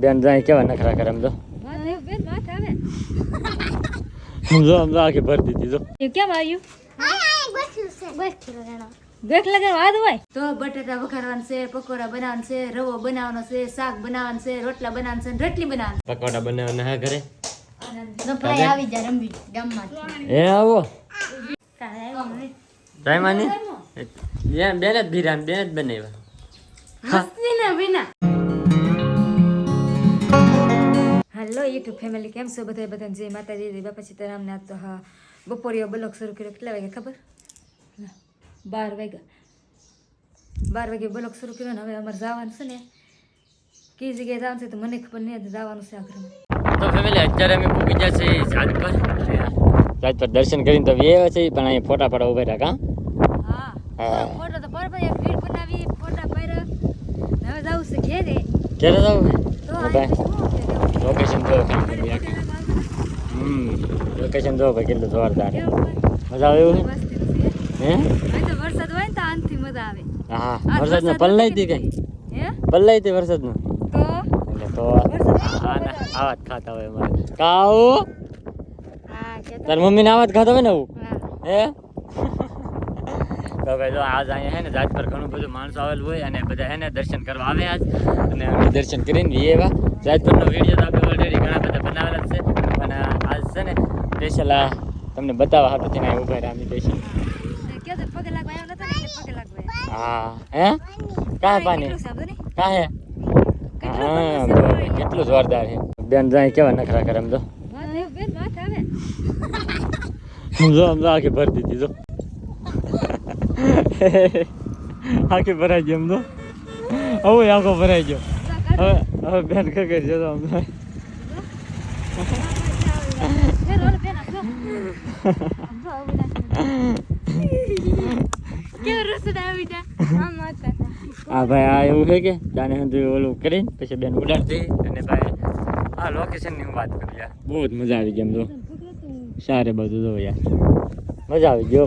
બેન જાય કેવા નખરા કરે તો? બેન જો આમ તો આખી ભરી દીધી જો કેમ આવ્યું? બેઠ લગન વાદ હોય? તો બટેટા વઘારવાનું છે પકોડા બનાવવાનું છે રવો બનાવવાનો છે શાક બનાવવાનું છે રોટલા બનાવવાનું છે અને રોટલી બનાવવાનું. પકોડા બનાવવાના હા ઘરે? આવી જાય રમવી ગામમાં એ આવો. બેન જ બેન જ બનાવ્યા. મસ્તીના વિના હેલો યુટ્યુબ ફેમિલી કેમ છો બધા બધા જય માતાજી બાપા સીતારામને. આજ તો હા બપોરીઓ બ્લોક શરૂ કર્યો. કેટલા વાગે ખબર? બાર વાગ્યા. બાર વાગે બ્લોક શરૂ કર્યો ને હવે અમારે જવાનું છે ને. કઈ જગ્યાએ જવાનું છે તો મને ખબર નહીં જવાનું છે આગ્રહ તો ફેમિલી અત્યારે અમે પૂકી ગયા છે જાત પર દર્શન કરીને તો વ્યવ છે પણ અહીં ફોટા પાડવા ઊભા રહ્યા હા હા. ફોટો તો પર એક બનાવી ફોટા પાડ્યા. હવે જવું છે ઘેરે. ઘેરે જાવ તો આ? લોકેશન જો ખાલી આખી હમ લોકેશન જો ભાઈ કેટલું જોરદાર? મજા આવે એવું હે? વરસાદ હોય ને તો આનથી મજા આવે. હા વરસાદ ને વરસાદ પલ્લાઈ હતી કઈ? પલ્લાઈ હતી વરસાદનો? નું તો વરસાદ આવા. જ ખાતા હોય મારે કાઉ? તાર મમ્મીને આવા જ ખાતા હોય ને આવું? હે? તો ભાઈ જો આજ અહીંયા હે ને જાત પર ઘણું બધું માણસો આવેલું હોય અને બધા હે ને દર્શન કરવા આવે આજ. અને અમે દર્શન કરીને વી એવા. જાત પરનો વીડિયો તો આપણે ઓલરેડી ઘણા બધા બનાવેલા છે. પણ આજ છે ને સ્પેશિયલ આ તમને બતાવવા હાટું થઈને ઊભા રહ્યા અમે સ્પેશિયલ. હા હે? કાં પાણી? કાં હે? કેટલું હા જોરદાર છે. બેન જાય કેવા નખરા કરે એમ તો. જો તો આખી ભરી દીધી જો. આખી ભરાઈ ગઈ એમ તો હવે આખો ભરાઈ ગયો. હવે હવે બેન કઈ જતો હતા આ ભાઈ આ એવું છે કે જાને હંધું ઓલું કરીને પછી બેન ઉડાડતી અને ભાઈ આ લોકેશનની હું વાત કરું યાર. બહુ જ મજા આવી ગઈ એમ તો. સારે બધું જો યાર. મજા આવી ગયો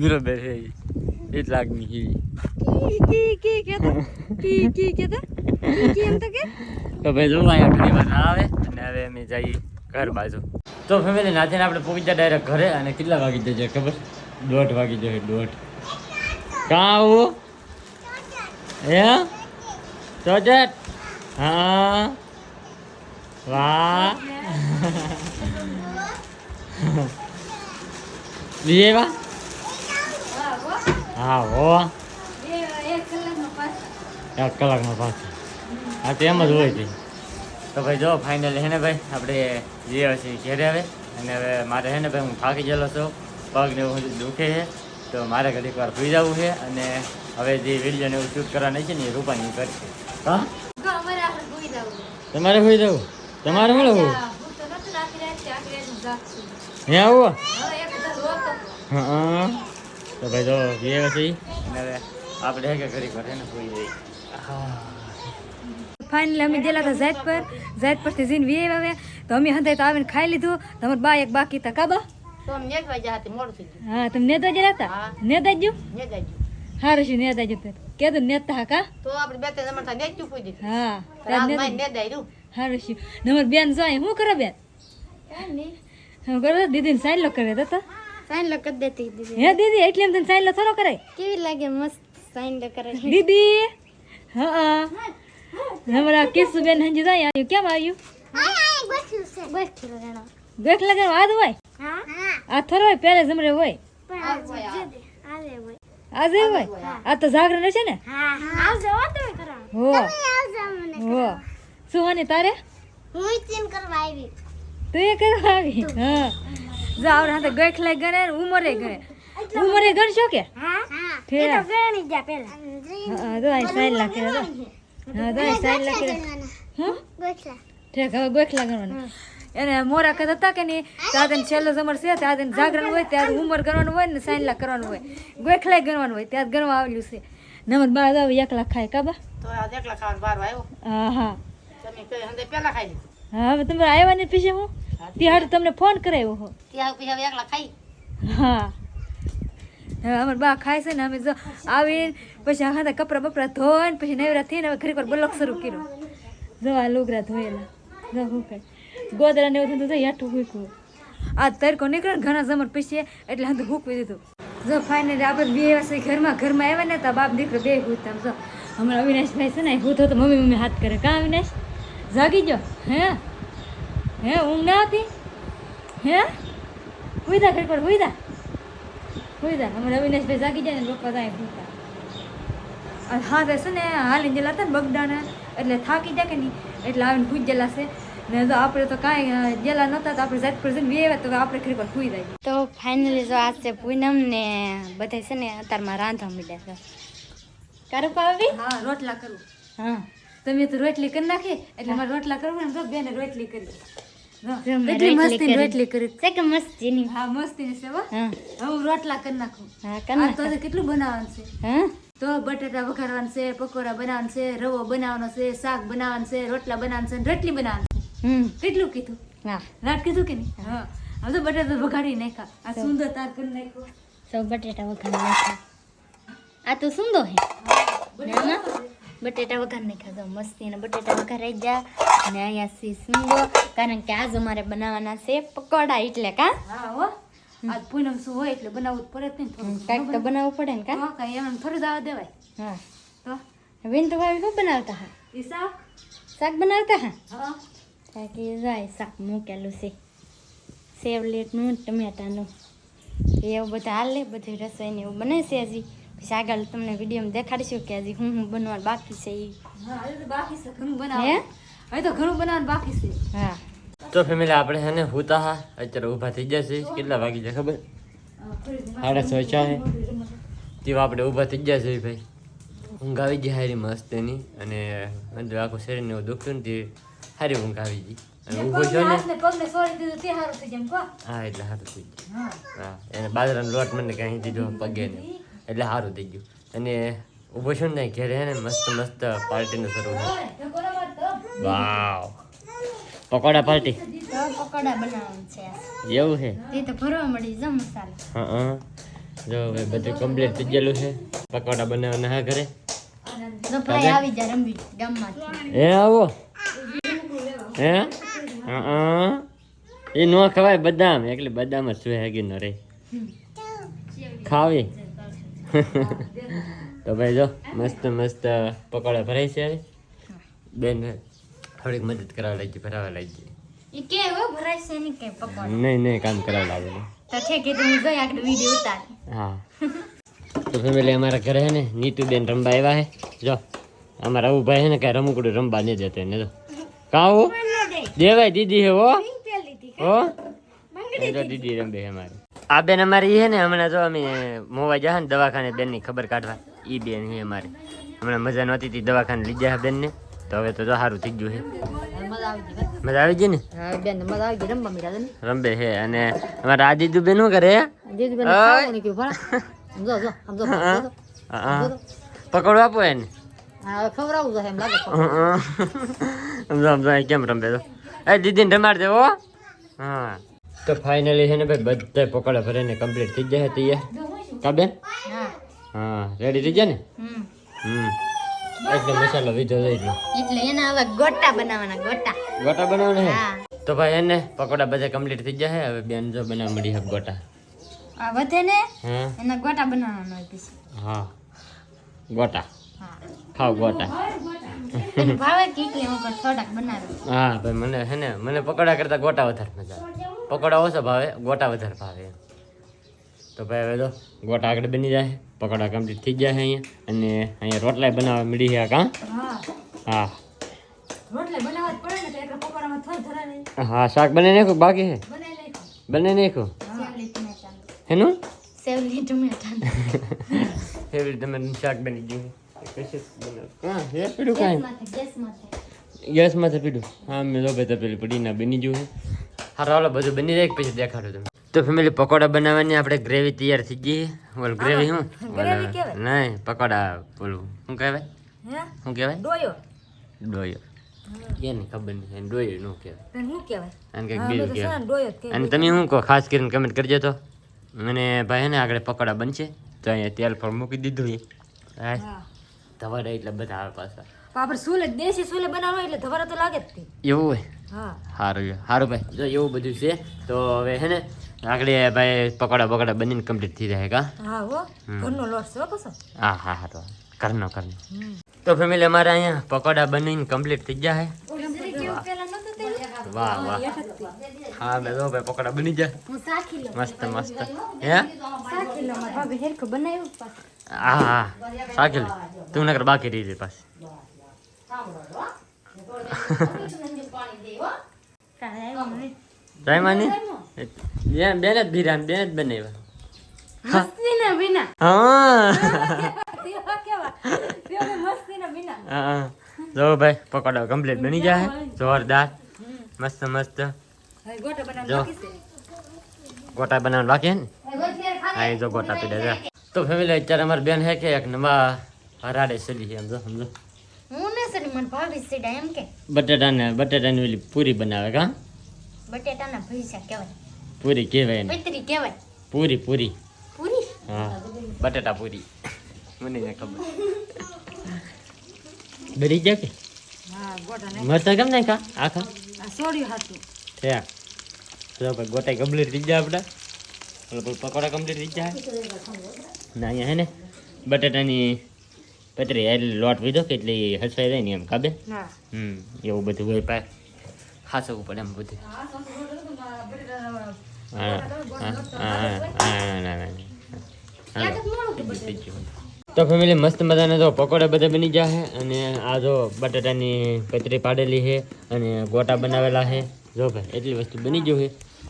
બરોબર છે એ જ લાગણી છે. કી કી કેતો કી કી કેતો કી કી એમ તો કે? તો ભાઈ જો અહીંયા ઘણી વાર આવે અને હવે અમે જઈએ ઘર બાજુ. તો ફેમિલી નાથીને આપણે પહોંચી જાય ડાયરેક્ટ ઘરે અને કેટલા વાગી જશે ખબર? દોઢ વાગી જશે દોઢ. કાં આવું? હે? ચોચટ. હા. વાહ. બીજે વા હા હો. બે એક કલાકનો પાછું. હા તો એમ જ હોય છે તો ભાઈ જો ફાઇનલ હે ને ભાઈ આપણે જે હશે ઘેરે આવે. અને હવે મારે હે ને ભાઈ હું થાકી ગયેલો છું. પગ ને એવું દુખે છે. તો મારે ઘડીક વાર સુઈ જવું છે. અને હવે જે વીડિયો ને એવું શૂટ કરવાની છે ને એ રૂપાની કરશે. હા? તમારે સુઈ જવું? તમારે મળે હું તો આવું. તો તો ભાઈ જો આપણે કે ને ફાઇનલી અમે ગયેલા હતા ઝાયદ પર. ઝાયદ પરથી જઈને વી આવે તો અમે હંધાઈ તો આવીને ખાઈ લીધું. તમારે બા એક બાકી હતા. કાબા તો હા તમે નેતા જ હતા નેતા જ છે નેતા જ કેતું નેતા હા કા? તો આપણે બે ત્રણ હા. નેતા હારું છે. નંબર બેન જાય શું કરે બેન? હું કરે દીદી ને સાઈન લો કરે તો તો. સાઈન લો કરી દેતી દીદી. હે દીદી એટલે એમ તને સાઈન લો થોડો કરે કેવી લાગે મસ્ત સાઈન લો કરે દીદી હા હમરા કેસુ બેન હંજી જાય આવ્યું કેમ આવ્યું બસ ખેલો રેણો દેખ લગે વાદ હોય? હા. આ થોડો હોય પહેલે જમરે હોય. આજે હોય આ તો જાગરણ છે ને? હા આવજો હો. હો. હો તારે? હું ચીન કરવા આવી. તું એ કરવા આવી? હા. જો આવડે હાથે ગઈ ખલાઈ ગણે ને ઉમરે ગણે. ઉમરે ગણશો કે? હા. હા. એ તો ગણી જા પેલા હા તો લાખી હા લાખી. હવે ગોખલા ગણવાના. એને મોરા કહેતા હતા કે નહીં ત્યાં છેલ્લો જમર છે ત્યાં જાગરણ હોય ત્યાં ઉમર કરવાનું હોય ને સાઈન લાખ કરવાનું હોય. ગોખલાય ગણવાનું હોય ત્યાં ગણવા આવેલું છે. નમદ બાર આવે એક લાખ ખાય કાબા તો બાર આવ્યો હા હા. તમે કઈ હંદે પેલા ખાઈ લીધું. હા હવે તમે આવ્યા ને પીછે હું? ત્યાં તમને ફોન કરાવ્યો હો. ત્યાં પછી હવે એકલા ખાઈ. હા. હવે અમારા બા ખાય છે ને અમે જો આવીને પછી આ કપડા બપડા ધોઈને પછી નવરા થઈને હવે ખરેખર બ્લોક શરૂ કર્યો. જો આ લુગરા ધોયેલા. જો હું કઈ. ગોદરા ને એવું થતું તો યાઠું હૂકવું આ તરકો નીકળે ને ઘણા જમણ પછી એટલે હંધું હૂકવી દીધું. જો ફાઇનલી આપણે બે વાસે ઘરમાં ઘરમાં આવ્યા ને તો બાપ દીકરો બે હૂતા જો. હમણાં અવિનાશભાઈ છે ને હું તો મમ્મી મમ્મી હાથ કરે. કાં અવિનાશ? જાગી જો હે? હે ઊંઘ ના હતી હે? હુઈદા ઘડી પર હુઈદા હુઈદા હમણાં અવિનાશભાઈ જાગી જાય ને પપ્પા જાય. હુતા હા તો છે ને હાલીને જેલા હતા ને બગડાના એટલે થાકી જાય કે નહીં? એટલે આવીને ભૂજ જેલા છે. ને જો આપણે તો કાંઈ જેલા નહોતા તો આપણે જાત પર જઈને બે આવ્યા તો આપણે ખરી પર હુઈ જાય. તો ફાઇનલી જો આજ છે પૂનમ ને બધા છે ને અત્યારમાં રાંધવા મળ્યા છે. કરું પાવી હા રોટલા કરું. હા. તમે તો રોટલી કરી નાખી એટલે મારે રોટલા કરવું ને તો બેને રોટલી કરી. એટલી મસ્તી રોટલી કરી. છે કે મસ્તી ની હા મસ્તી ની સેવા હું. રોટલા કરી નાખું. હા તો કેટલું બનાવવાનું છે? હા? તો બટાટા વઘારવાનું છે પકોડા બનાવવાનું છે રવો બનાવવાનો છે શાક બનાવવાનું છે રોટલા બનાવવાનું છે રોટલી બનાવવાનું છે. કેટલું કીધું? હા. રાત કીધું કે નહીં? હા. હવે તો બટાટા વઘારી નાખ્યા. આ સુંદર તાર કરી નાખ્યો. સૌ બટાટા વઘાર નાખ્યા. આ તો સુંદર હે આમાં બટેટા વઘાર નાખ્યા તો મસ્તી અને બટેટા વઘારાઈ ગયા. અને અહીંયા સી સુંદો કારણ કે આજ અમારે બનાવવાના છે પકોડા એટલે કા? હા હો. આજ પૂનમ શું હોય એટલે બનાવવું જ પડે ને નહીં થોડું કાંઈક તો બનાવવું પડે ને કા? કાંઈ એમ થોડું દાવા દેવાય. હા. તો? બેન તો ભાઈ શું બનાવતા હા? એ શાક? શાક બનાવતા હા? હા. કારણ કે જાય શાક મૂકેલું છે. સેવલેટનું ટમેટાનું. એવું બધા હાલે બધી રસોઈને એવું બને છે હજી. પછી આગળ તમને વિડીયોમાં દેખાડીશું કે હજી હું હું બનવાનું બાકી છે એ તો બાકી છે ઘણું હવે તો ઘણું બનાવવાનું બાકી છે. હા. તો ફેમિલી આપણે છે ને હુતા હા અત્યારે ઊભા થઈ જશે છે. કેટલા વાગી જાય ખબર? સાડા છ ચાહે તેવા આપણે ઊભા થઈ ગયા છે ભાઈ. ઊંઘ આવી ગઈ હારી મસ્ત એની. અને અંદર આખું શરીરને એવું દુખતું ને તે સારી ઊંઘ આવી ગઈ. છો હા એટલે સારું થઈ જાય હા. એને બાજરાનો લોટ મને કાંઈ દીધો પગે ને એટલે સારું થઈ ગયું. અને ઊભો છું ને ઘેરે ને, મસ્ત મસ્ત પાર્ટીનું શરૂ વાવ. પકોડા પાર્ટી. પકોડા છે એવું છે? જ હા હા. જો હવે બધું કમ્પ્લીટ થઈ ગયેલું છે. પકોડા બનાવવાના હા ઘરે. એ આવી. હે? હે એ ન ખવાય બદામ. એટલે બદામ જ શું હેગી ન રે ખાવી. તો ભાઈ જો મસ્ત મસ્ત પકોડા ભરાય છે. બેન થોડીક મદદ કરાવવા લાગી ભરાવા લાગી. એ કેવો ભરાય છે ને કે પકોડા? નહીં નહીં કામ કરાવવા લાગે તો છે કે તું ગઈ આગળ વિડિયો ઉતાર. હા. તો ફેમિલી અમારા ઘરે હે ને નીતુબેન રમવા આવ્યા હે જો અમારા આવું ભાઈ હે ને કાંઈ રમકડું રમવા નહીં જતો એને તો કાવું દેવાય દીદી હે. હો? હો તો દીદી. રમે હે અમારી. આ બેન અમારી છે હે ને હમણાં જો અમે મોવા જા ને દવાખાને બેનની ખબર કાઢવા. એ બેન છે અમારે. હમણાં મજા નહોતી તી દવાખાને ગયા બેનને. તો હવે તો જો સારું થઈ ગયું હે. મજા આવી ગઈ ને? મજા આવી ગઈ. રમવા મળ્યા ને હે. અને અમારા આ દીદુ બેન શું કરે દીદી ખાવાનું કીધું ભલા. સમજો જો સમજો હા હા. પકડો આપો એને. ખવડાવું છે એમ લાગે સમજો સમજો કેમ રમે તો એ દીદીને રમાડ દેવો હો. હા. તો ફાઇનલી છે ને ભાઈ બધા પકોડા ભરીને કમ્પ્લીટ થઈ જાય તૈયાર. કાબેન હા રેડી થઈ જાય ને? હમ. એટલે મસાલો વીધો લઈ એટલે એના હવે ગોટા બનાવવાના ગોટા. ગોટા બનાવવાના હે. તો ભાઈ એને પકોડા બધા કમ્પ્લીટ થઈ જાય હવે બેન જો બનાવવા મળી હે ગોટા. આ વધે ને હા. એના ગોટા બનાવવાના હોય પછી. હા. ગોટા. હા. ખાવ ગોટા. ભાવે કે હું થોડાક બનાવે? હા ભાઈ મને હે ને મને પકોડા કરતા ગોટા વધારે મજા આવે. પકોડા ઓછો ભાવે ગોટા વધારે ભાવે તો ભાઈ હવે તો ગોટા આગળ બની જાય પકોડા કમ્પ્લીટ થઈ જાય અહીંયા. અને અહીંયા રોટલા બનાવવા મળી છે કાં? હા. હા. હા શાક બને નાખો બાકી છે? બને નાખ્યું. હેનું? સેવલી ટમેટાનું. મને શાક બની ગયું કશું બનાવ હા હે પીડું કાંઈ? ગેસમાંથી ગેસમાંથી. ગેસમાં પીડું? હા મેં લો ભાઈ પેલી પડી ના બની ગયું છે. હારો હાલો બધું બની જાય પછી દેખાડું તમે? તો ફેમિલી પકોડા બનાવવાની આપણે ગ્રેવી તૈયાર થઈ ગઈ. ઓલ ગ્રેવી શું? Gravy નહીં પકોડા ઓલું શું કહેવાય? શું કહેવાય? ડોયો. ડોયો. એને ખબર નહીં એને ડોયો નું કહેવાય. શું કહેવાય? અને કંઈક બીજું કહેવાય. અને તમે શું કહો ખાસ કરીને કમેન્ટ કરજો તો. મને ભાઈ હે ને આગળ પકોડા બનશે તો અહીંયા તેલ પણ મૂકી દીધું એ હા. તમારે એટલે બધા આવે પાછા. આપણે સુલે દેશી સુલે બનાવવા એટલે ધવારા તો લાગે જ એવું હોય? હા. સારું સારું ભાઈ. જો એવું બધું છે તો હવે હે ને આગળ ભાઈ પકોડા બકોડા બનીને કમ્પ્લીટ થઈ જાય કા? હા હો. ઘરનો લોટ છે કસો હા હા હા તો કરનો કરનો તો ફેમિલી અમારે અહીંયા પકોડા બનીને કમ્પ્લીટ થઈ જાય વાહ વાહ. હા મેં જો ભાઈ પકોડા બની જાય મસ્ત મસ્ત. હે. હા? હા સાકેલ તું નકર બાકી રહી જાય પાછી. જય માની બેન બેન જ ધીરા બેન જ બનાવ્યા મસ્તીના વિના હા તેવા કેવા તેવા મસ્તીના વિના હા જો ભાઈ પકોડા કમ્પ્લીટ બની જાય જોરદાર મસ્ત મસ્ત હવે ગોટા બનાવવાનું જો. બાકી ગોટા બનાવવાનું બાકી ને હા એ જો ગોટા પીડા છે તો ફેમિલી અત્યારે અમારી બેન હે કે એક નવા હરાડે ચલી છે સમજો હું મને ભાભી સીડા એમ કે. બટાટાને બટાટાની ઓલી પૂરી બનાવે કા? બટેટાના ભૈસા કહેવાય. પૂરી કહેવાય ને પતરી કહેવાય. પૂરી પૂરી. પૂરી? હા. બટેટા પૂરી. મને ન ખબર. બરી જાય કે? હા ગોટા ને મરતા કેમ નહીં કા આખા? આ સોડ્યું હાથું છે તો ભાઈ ગોટાઈ કમ્પ્લીટ થઈ જાય આપણા ઓલો પછી પકોડા કમ્પ્લીટ થઈ જાય ના અહીંયા હે ને. બટાટાની પતરી એટલે લોટ વીધો કે એટલે હસવાઈ જાય ને એમ કાબે હમ એવું બધું હોય પાય ખાસવું પડે એમ બધું. તો ફેમિલી મસ્ત મજાના તો પકોડા બધા બની ગયા છે અને આ જો બટાટાની પતરી પાડેલી છે અને ગોટા બનાવેલા છે. જો ભાઈ એટલી વસ્તુ બની ગયું છે.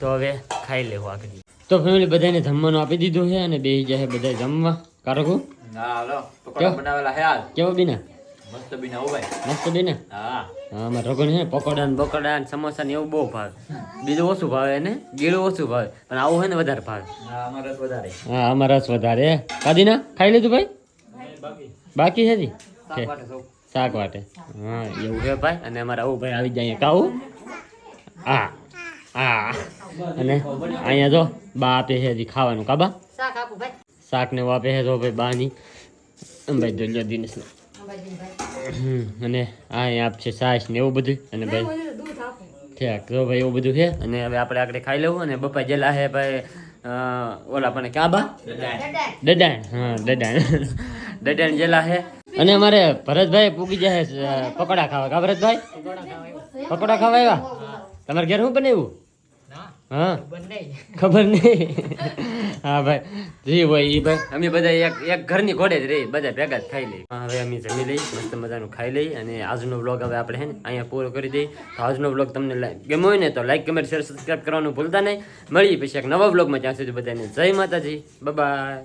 તો હવે ખાઈ લેવું આગળ. તો ફેમિલી બધાને જમવાનું આપી દીધું છે અને બેસી જાય બધા જમવા. કારકુ ના હાલો. કેવો? પકોડા બનાવેલા હે હાલ કેવો બીના? મસ્ત બીને હો ભાઈ. મસ્ત બીના? હા. હા અમારે રોગણ છે પકોડા ને બકોડા ને સમોસા ને એવું બહુ ભાવે. બીજું ઓછું ભાવે ને ગીળું ઓછું ભાવે. પણ આવું હોય ને વધારે ભાવે. હા અમારે રસ વધારે. હા અમારા રસ વધારે. કાદીના ખાઈ લીધું ભાઈ? બાકી. છે જી શાક વાટે હા એવું છે ભાઈ. અને અમારા આવું ભાઈ આવી જાય કાવું હા હા. અને અહીંયા જો બા આપે છે હજી ખાવાનું. કાબા શાક આપું ભાઈ. શાક ને એવું છે જો ભાઈ બાની. ભાઈ દોલિયા દિનેશ અને આ આપ આપશે સાસ ને એવું બધું. અને ભાઈ ઠેક જો ભાઈ એવું બધું છે. અને હવે આપણે આગળ ખાઈ લેવું અને બપા જેલા છે ભાઈ ઓલા પણ કાબા? દડાણ. હા, દડાણ. દડાણ જેલા છે. અને અમારે ભરતભાઈ પૂગી જાય પકોડા ખાવા. કા ભરતભાઈ? પકોડા ખાવા આવ્યા? તમારે ઘેર શું બનાવ્યું? હા? ખબર નહીં. હા ભાઈ. જી હોય ઈ ભાઈ. અમે બધા એક એક ઘરની ઘોડે જ રહી બધા ભેગા જ ખાઈ લઈ. હવે અમે જમી લઈ મસ્ત મજાનું ખાઈ લઈ અને આજનો બ્લોગ હવે આપણે હે ને અહીંયા પૂરો કરી દઈએ. તો આજનો બ્લોગ તમને લાઈક ગમ્યો હોય ને તો લાઈક કમેન્ટ શેર સબસ્ક્રાઈબ કરવાનું ભૂલતા નહીં. મળીએ પછી એક નવા બ્લોગમાં ત્યાં સુધી બધાને જય માતાજી. બાય